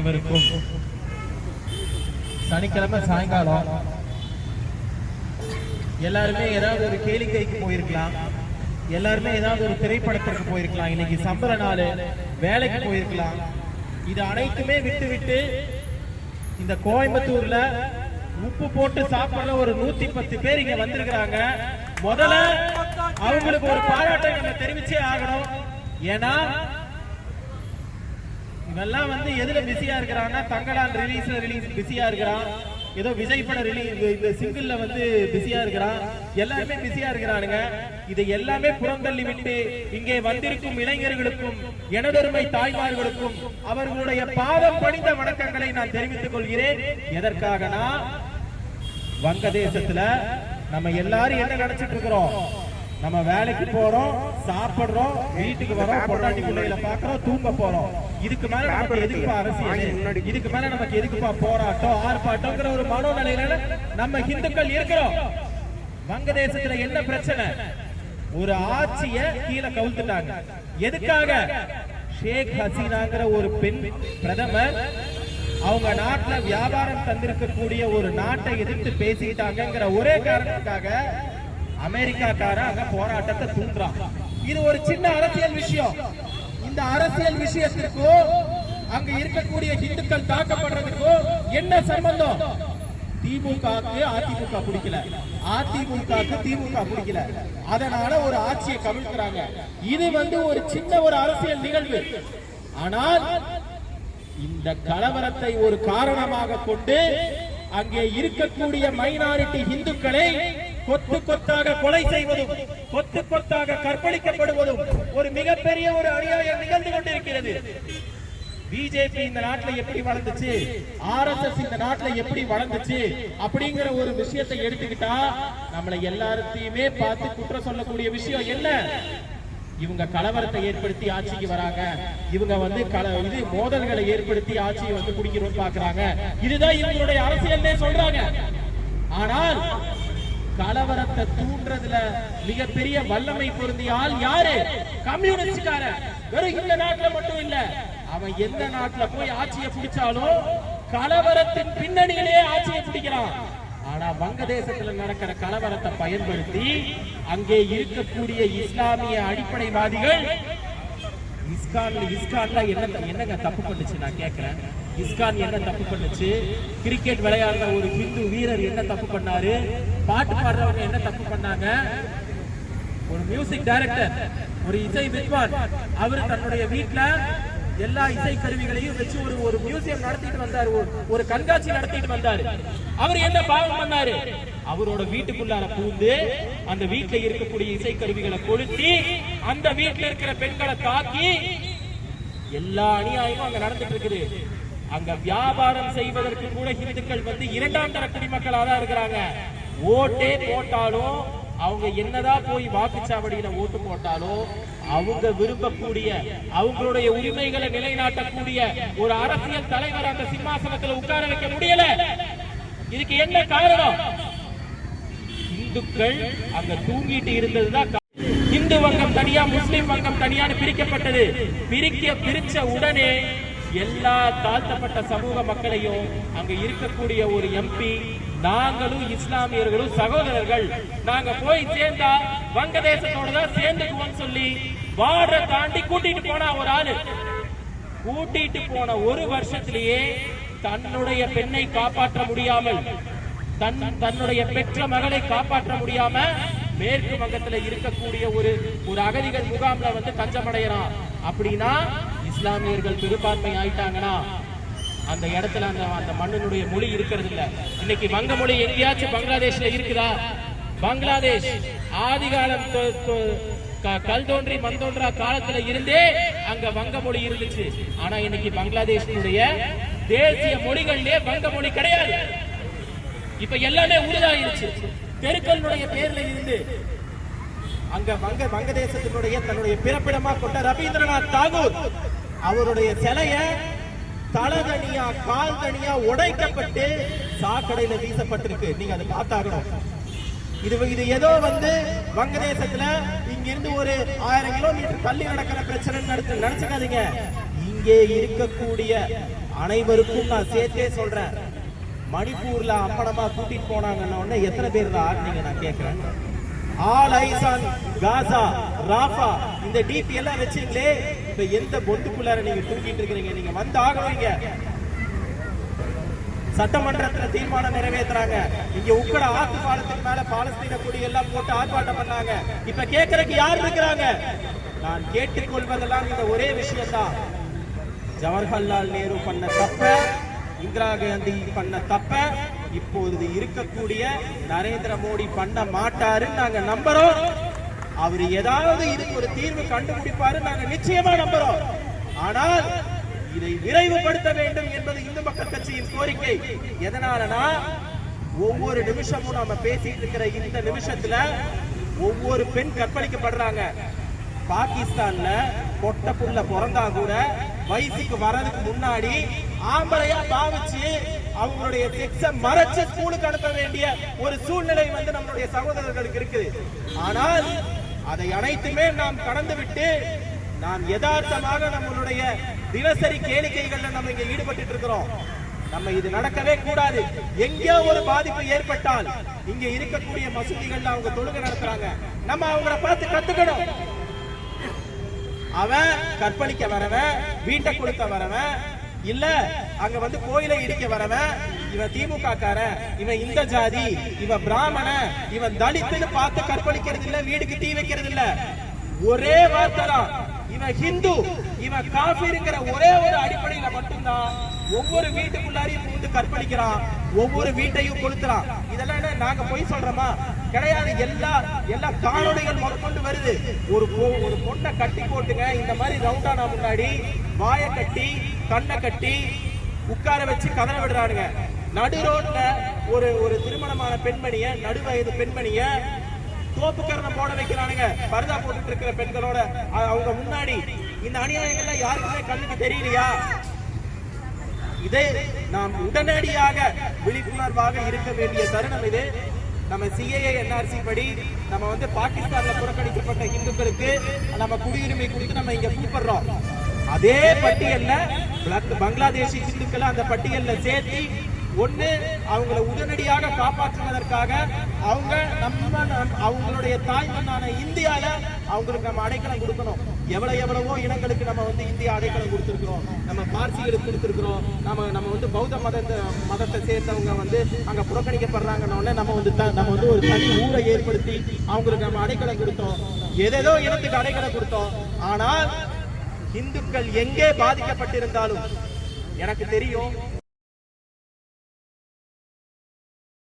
அனைவருக்கும் சனிக்கிழமை சாயங்காலம். எல்லாருமே ஏதாவது ஒரு கேளிக்கைக்கு போயிருக்கலாம். எல்லாருமே ஏதாவது ஒரு திரைப்படத்திற்கு போயிருக்கலாம். இன்னைக்கு சம்பள நாள் வேலைக்கு போயிருக்கலாம். இது அனைத்துமே விட்டு விட்டு இந்த கோயம்புத்தூர்ல உப்பு போட்டு சாப்பிடுற ஒரு நூத்தி பத்து பேர் இங்க வந்திருக்கிறாங்க. முதல்ல அவங்களுக்கு ஒரு பாராட்டை நம்ம தெரிவிச்சே ஆகணும். ஏன்னா இவெல்லாம் வந்து எதுல பிஸியா இருக்கிறான்னா தங்கலான் ரிலீஸ்ல ரிலீஸ் பிஸியா இருக்கிறான். ஏதோ விஜய் பட ரிலீஸ் இந்த சிங்கிள்ல வந்து பிஸியா இருக்கிறான். எல்லாருமே பிஸியா இருக்கிறானுங்க. இதை எல்லாமே புறந்தள்ளி விட்டு இங்கே வந்திருக்கும் இளைஞர்களுக்கும் எனதொருமை தாய்மார்களுக்கும் அவர்களுடைய பாதம் பணிந்த வணக்கங்களை நான் தெரிவித்துக் கொள்கிறேன். எதற்காகனா? வங்கதேசத்துல நம்ம எல்லாரும் என்ன நினைச்சிட்டு இருக்கிறோம்? நம்ம வேலைக்கு போறோம் சாப்பிடுறோம் வீட்டுக்கு வரோம் பொண்டாட்டி பிள்ளைகளை பாக்குறோம் தூங்க போறோம். இதுக்கு மேல நமக்கு எதுக்குப்பா அரசியல்? இதுக்கு மேல நமக்கு எதுக்குப்பா போராட்டம் ஆர்ப்பாட்டம்ங்கிற ஒரு மனோநிலையில நம்ம இந்துக்கள் இருக்கிறோம். வங்கதேசத்துல என்ன பிரச்சனை? ஒரு ஆட்சிய கீழே கவுத்துட்டாங்க. எதுக்காக? ஷேக் ஹசீனாங்கிற ஒரு பெண் பிரதமர் அவங்க நாட்டுல வியாபாரம் தந்திருக்கக்கூடிய ஒரு நாட்டை எதிர்த்து பேசிட்டாங்கங்கிற ஒரே காரணத்துக்காக அமெரிக்காக்காரன் அங்க போராட்டத்தை தூண்டுறான் இது ஒரு சின்ன அரசியல் விஷயம். இந்த அரசியல் விஷயத்திற்கும் அங்க இருக்கக்கூடிய இந்துக்கள் தாக்கப்படுறதுக்கும் என்ன சம்பந்தம்? திமுக அதிமுக பிடிக்கல. அதிமுக திமுக பிடிக்கல. அதனால ஒரு ஆட்சியை கவிழ்க்கிறாங்க. இது வந்து ஒரு சின்ன ஒரு அரசியல் நிகழ்வு. ஆனால் இந்த கலவரத்தை ஒரு காரணமாக கொண்டு அங்கே இருக்கக்கூடிய மைனாரிட்டி இந்துக்களை கொத்து கொத்தாக கொலை செய்வதும் கொத்து கொத்தாக கற்பழிக்கப்படுவதும் ஒரு மிகப்பெரிய ஒரு அநியாயம் நிகழ்ந்து கொண்டிருக்கிறது. பிஜேபி இந்த நாட்டுல எப்படி வளர்ந்துச்சு? ஆர்எஸ்எஸ் இந்த நாட்டுல எப்படி வளர்ந்துச்சு? அப்படிங்கிற ஒரு விஷயத்தை எடுத்துக்கிட்டா நம்மளை எல்லாத்தையுமே பார்த்து குற்றம் சொல்லக்கூடிய விஷயம் என்ன? இவங்க கலவரத்தை ஏற்படுத்தி ஆட்சிக்கு வராங்க. இவங்க வந்து கல இது மோதல்களை ஏற்படுத்தி ஆட்சியை வந்து குடிக்கணும்னு பாக்குறாங்க இதுதான் இவங்களுடைய அரசியல்னே சொல்றாங்க. ஆனால் கலவரத்தை தூண்டுறதுல மிகப்பெரிய வல்லமை பொருந்திய ஆள் யாரு? கம்யூனிஸ்டுக்கார வெறும் இந்த நாட்டுல மட்டும் இல்ல அவன் எந்த நாட்டுல போய் ஆட்சியை பிடிச்சாலும் கலவரத்தின் பின்னணியிலேயே ஆட்சியை பிடிக்கிறான். ஆனா வங்கதேசத்துல நடக்கிற கலவரத்தை பயன்படுத்தி அங்கே இருக்கக்கூடிய இஸ்லாமிய அடிப்படைவாதிகள் இஸ்கான்ல இஸ்கான்ல என்ன என்னங்க தப்பு பண்ணுச்சு நான் கேட்கிறேன் இஸ்கான் என்ன தப்பு பண்ணுச்சு? கிரிக்கெட் விளையாடுற ஒரு ஹிந்து வீரர் என்ன தப்பு பண்ணாரு? பாட்டு பாடுறவங்க என்ன தப்பு பண்ணாங்க? ஒரு மியூசிக் டைரக்டர் ஒரு இசை வித்வான் அவர் தன்னுடைய வீட்டுல எல்லா இசை கருவிகளையும் வச்சு ஒரு ஒரு மியூசியம் நடத்திட்டு வந்தாரு. ஒரு கண்காட்சி நடத்திட்டு வந்தாரு. அவர் என்ன பாவம் பண்ணாரு? அவரோட வீட்டுக்குள்ளார பூந்து அந்த வீட்டுல இருக்கக்கூடிய இசை கருவிகளை கொளுத்தி அந்த வீட்டுல இருக்கிற பெண்களை தாக்கி எல்லா அநியாயமும் அங்க நடந்துட்டு இருக்குது. அங்க வியாபாரம் செய்வதற்கு கூட இந்துக்கள் வந்து இரண்டாம் தர குடிமக்களாக தான் இருக்கிறாங்க. ஓட்டே போட்டாலும் அவங்க என்னதான் போய் வாக்குச்சாவடியில ஓட்டு போட்டாலும் அவங்க விரும்பக்கூடிய அவங்களுடைய உரிமைகளை நிலைநாட்டக்கூடிய ஒரு அரசியல் தலைவர் அந்த சிம்மாசனத்துல உட்கார வைக்க முடியல. இதுக்கு என்ன காரணம்? இந்துக்கள் அங்க தூங்கிட்டு இருந்ததுதான் இந்து வங்கம் தனியா முஸ்லிம் வங்கம் தனியான்னு பிரிக்கப்பட்டது. பிரிக்க பிரிச்ச உடனே எல்லா தாழ்த்தப்பட்ட சமூக மக்களையும் அங்க இருக்கக்கூடிய ஒரு எம்பி நாங்களும் இஸ்லாமியர்களும் சகோதரர்கள் நாங்க போய் சேர்ந்தா வங்கதேசத்தோட தான் சேர்ந்துக்குவோம் சொல்லி பார்டரை தாண்டி கூட்டிட்டு போனா ஒரு ஆளு. கூட்டிட்டு போன ஒரு வருஷத்திலேயே தன்னுடைய பெண்ணை காப்பாற்ற முடியாமல் தன் தன்னுடைய பெற்ற மகளை காப்பாற்ற முடியாம மேற்கு வங்கத்துல இருக்கக்கூடிய ஒரு ஒரு அகதிகள் முகாம்ல வந்து தஞ்சமடைகிறான். அப்படின்னா இஸ்லாமியர்கள் பெரும்பான்மை ஆயிட்டாங்கன்னா அந்த இடத்துல அந்த அந்த மண்ணினுடைய மொழி இருக்கிறது இல்ல இன்னைக்கு வங்க மொழி எங்கேயாச்சும் பங்களாதேஷ்ல இருக்குதா? பங்களாதேஷ் ஆதிகாலம் க- கல் தோன்றி மண் தோன்றா காலத்துல இருந்தே அங்க வங்க மொழி இருந்துச்சு. ஆனா இன்னைக்கு பங்களாதேஷினுடைய தேசிய மொழிகள்லயே வங்க மொழி கிடையாது. இப்ப எல்லாமே உருதாயிருச்சு. தெருக்களுடைய பேர்ல இருந்து அங்க வங்க வங்கதேசத்தினுடைய தன்னுடைய பிறப்பிடமா கொண்ட ரவீந்திரநாத் தாகூர் அவருடைய சிலைய தலை தனியா கால் தனியா உடைக்கப்பட்டு சாக்கடையில வீசப்பட்டிருக்கு. நீங்க அதை பார்த்தாகணும் இது இது ஏதோ வந்து வங்கதேசத்துல இங்க இருந்து ஒரு ஆயிரம் கிலோமீட்டர் தள்ளி நடக்கிற பிரச்சனை நடத்து நினைச்சுக்காதீங்க இங்கே இருக்கக்கூடிய அனைவருக்கும் நான் சேர்த்தே சொல்றேன். மணிப்பூர்ல அம்பலமா கூட்டிட்டு போனாங்கன்ன உடனே எத்தனை பேர் தான் நீங்க நான் கேட்கிறேன் ஆல் ஐசான் காசா ராஃபா இந்த டிபி எல்லாம் வச்சீங்களே இப்ப எந்த பொந்துக்குள்ளார நீங்க தூக்கிட்டு இருக்கிறீங்க? நீங்க வந்து ஆகணுங்க சட்டமன்றத்துல தீர்மானம் நிறைவேத்துறாங்க. இங்க உக்கட ஆத்து பாலத்துக்கு மேல பாலஸ்தீன கொடி எல்லாம் போட்டு ஆர்ப்பாட்டம் பண்ணாங்க. இப்ப கேக்குறதுக்கு யார் இருக்கிறாங்க? நான் கேட்டுக்கொள்வதெல்லாம் இந்த ஒரே விஷயம்தான். ஜவஹர்லால் நேரு பண்ண தப்ப இந்திரா காந்தி பண்ண தப்ப இப்பொழுது இருக்கக்கூடிய நரேந்திர மோடி பண்ண மாட்டாருன்னு நாங்க நம்புறோம். அவர் ஏதாவது இதுக்கு ஒரு தீர்வு கண்டுபிடிப்பாரு நாங்க நிச்சயமா நம்புறோம். ஆனால் இதை விரைவுபடுத்த வேண்டும் என்பது இந்து மக்கள் கட்சியின் கோரிக்கை. எதனாலனா ஒவ்வொரு நிமிஷமும் நாம பேசிட்டு இருக்கிற இந்த நிமிஷத்துல ஒவ்வொரு பெண் கற்பழிக்கப்படுறாங்க. பாகிஸ்தான்ல பொட்ட புள்ள பிறந்தா கூட வயசுக்கு வர்றதுக்கு முன்னாடி ஆம்பளையா பாவிச்சு அவங்களுடைய செக்ஸ மறைச்சு ஸ்கூலுக்கு அனுப்ப வேண்டிய ஒரு சூழ்நிலை வந்து நம்மளுடைய சகோதரர்களுக்கு இருக்குது. ஆனால் அதை அனைத்துமே நாம் கடந்துவிட்டு நாம் யதார்த்தமாக நம்மளுடைய தினசரி கேளிக்கைகள்ல நம்ம இங்க ஈடுபட்டு இருக்கிறோம் நம்ம இது நடக்கவே கூடாது. எங்கேயோ ஒரு பாதிப்பு ஏற்பட்டால் இங்க இருக்கக்கூடிய மசூதிகள்ல அவங்க தொழுகை நடத்துறாங்க. நம்ம அவங்கள பார்த்து கத்துக்கணும். அவன் கற்பழிக்க வரவன் வீட்டை கொடுக்க வரவன் இல்ல அங்க வந்து கோயிலை இடிக்க வரவன் இவன் திமுக கார இவன் இந்த ஜாதி இவன் பிராமண இவன் தலித்துன்னு பார்த்து கற்பழிக்கிறது இல்ல வீடுக்கு தீ வைக்கிறது இல்ல. ஒரே வார்த்தை தான் இவன் ஹிந்து இவன் காஃபிருங்கிற ஒரே ஒரு அடிப்படையில மட்டும்தான் ஒவ்வொரு வீட்டுக்குள்ளாரையும் புகுந்து கற்பழிக்கிறான். ஒவ்வொரு வீட்டையும் கொளுத்துறான். இதெல்லாம் என்ன நாங்க பொய் சொல்றோமா? கிடையாது. எல்லா எல்லா காணொலிகள் முதற்கொண்டு வருது. ஒரு ஒரு பொண்ணை கட்டி போட்டுங்க. இந்த மாதிரி ரவுண்டானா முன்னாடி வாயை கட்டி கண்ணை கட்டி உட்கார வச்சு கதற விடுறானுங்க. நடு ரோட்ல ஒரு ஒரு திருமணமான பெண்மணிய நடு வயது பெண்மணிய தோப்புக்கரணம் போட வைக்கிறானுங்க. பரதா போட்டுட்டு இருக்கிற பெண்களோட அவங்க முன்னாடி. இந்த அநியாயங்கள்லாம் யாருக்குமே கண்ணுக்கு தெரியலையா? இதை நாம் உடனடியாக விழிப்புணர்வாக இருக்க வேண்டிய தருணம் இது. நம்ம சிஏஏ என்ஆர்சி படி நம்ம வந்து பாகிஸ்தான்ல புறக்கணிக்கப்பட்ட இந்துக்களுக்கு நம்ம குடியுரிமை கொடுத்து நம்ம இங்க கூப்பிடுறோம். அதே பட்டியல்ல பங்களாதேஷி இந்துக்களை அந்த பட்டியல்ல சேர்த்து ஒண்ணு அவங்கள உடனடியாக காப்பாற்றுவதற்காக அவங்க நம்ம அவங்களுடைய அவங்களுடைய தாய்மண்ணான இந்தியால அவங்களுக்கு நம்ம அடைக்கலம் கொடுக்கணும். எவ்வளவு எவ்வளவோ இனங்களுக்கு நம்ம வந்து இந்தியா அடைக்கலம் கொடுத்துருக்கிறோம். நம்ம பார்சிகளுக்கு கொடுத்துருக்கிறோம். நம்ம நம்ம வந்து பௌத்த மதத்தை மதத்தை சேர்ந்தவங்க வந்து அங்க புறக்கணிக்கப்படுறாங்கன்னு நம்ம வந்து த- நம்ம வந்து ஒரு தனி ஊரை ஏற்படுத்தி அவங்களுக்கு நம்ம அடைக்கலம் கொடுத்தோம். ஏதேதோ இனத்துக்கு அடைக்கலம் கொடுத்தோம். ஆனால் இந்துக்கள் எங்கே பாதிக்கப்பட்டிருந்தாலும் எனக்கு தெரியும்